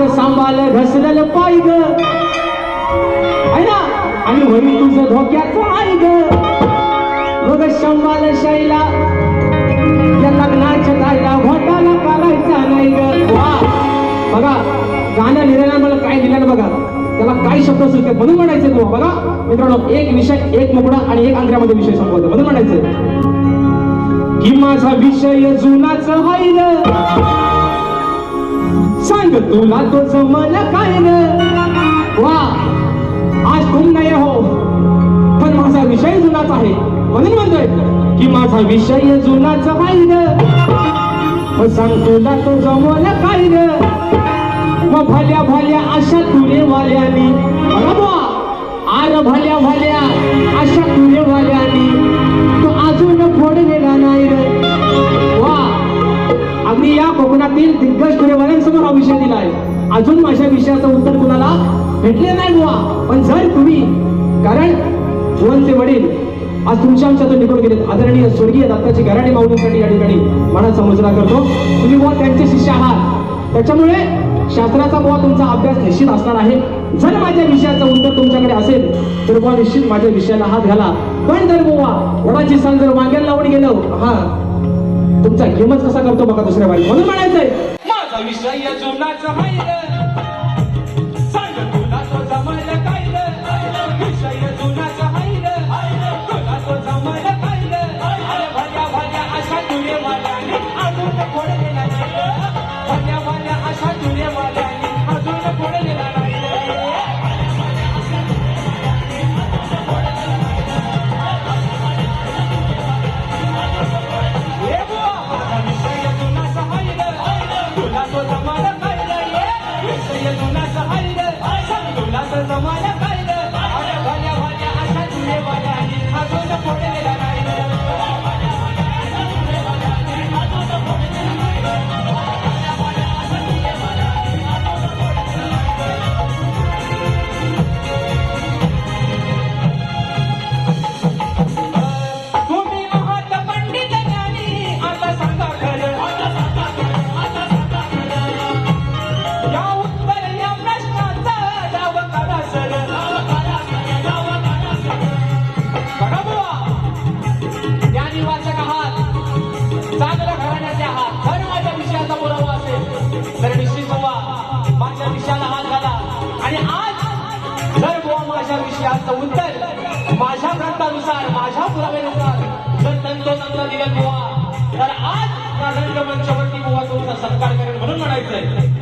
अग सांभाळ घसरल पाय ग. ना? आणि वरी तुझं धोक्याचं आई ग. मग शंभाल शैला या लग्नाच्या जायला घोटाला करायचा नाही ग. वा. बघा गाणं लिहिलेला मला काय दिलं बघा त्याला काय शब्द सुचतात म्हणून म्हणायचे तू बघा. मित्रांनो एक विषय एक मुकडा आणि एक आंध्रामध्ये विषय संपवतो. म्हणून म्हणायचे की माझा विषय जुनाच हाय ग. सांग तुला तो जमल काय ग? वा आज तुम नाही हो पण माझा विषय जुनाच आहे. म्हणून म्हणतोय की माझा विषय जुनाच आहे ग. मग सांग तुला तो जमल काय ग? मग भल्या भल्या अशा तुरे वाल्यानी बुवा आर भल्या भल्या या दिग्गज तुरेवाल्यांसमोर हा विषय दिला आहे अजून माझ्या विषयाचं उत्तर कुणाला भेटले नाही बुवा. पण जर तुम्ही कारण भुवनचे वडील आज तुमच्या आमच्यातून निघून गेले आदरणीय स्वर्गीय दत्ताची गराडी माऊलींसाठी या ठिकाणी मनाचा मुजरा करतो. तुम्ही बुवा त्यांचे शिष्य आहात. त्याच्यामुळे शास्त्राचा बुवा तुमचा अभ्यास निश्चित असणार आहे. जर माझ्या विषयाचं उत्तर तुमच्याकडे असेल तर बुवा निश्चित माझ्या विषयाला हात घाला. पण जर बुवा वडाची सण जर मागेल लावून गेलो हा तुमचा गेमच कसा करतो बघा दुसऱ्या बाई म्हणून म्हणायचंय. माझा विषय चांगल्या घराण्याचे आहात. खरं माझ्या विषयाचा पुरावा असेल तर निश्चित बाबा माझ्या विषयाला हात घाला. आणि आज जर बुवा माझ्या विषयाचं उत्तर माझ्या ग्रंथानुसार माझ्या पुराव्यानुसार जर तंतोतंत दिलं बुवा तर आज या रंगमंचवरती बुवा तुमचा सत्कार करेल म्हणून म्हणायचंय.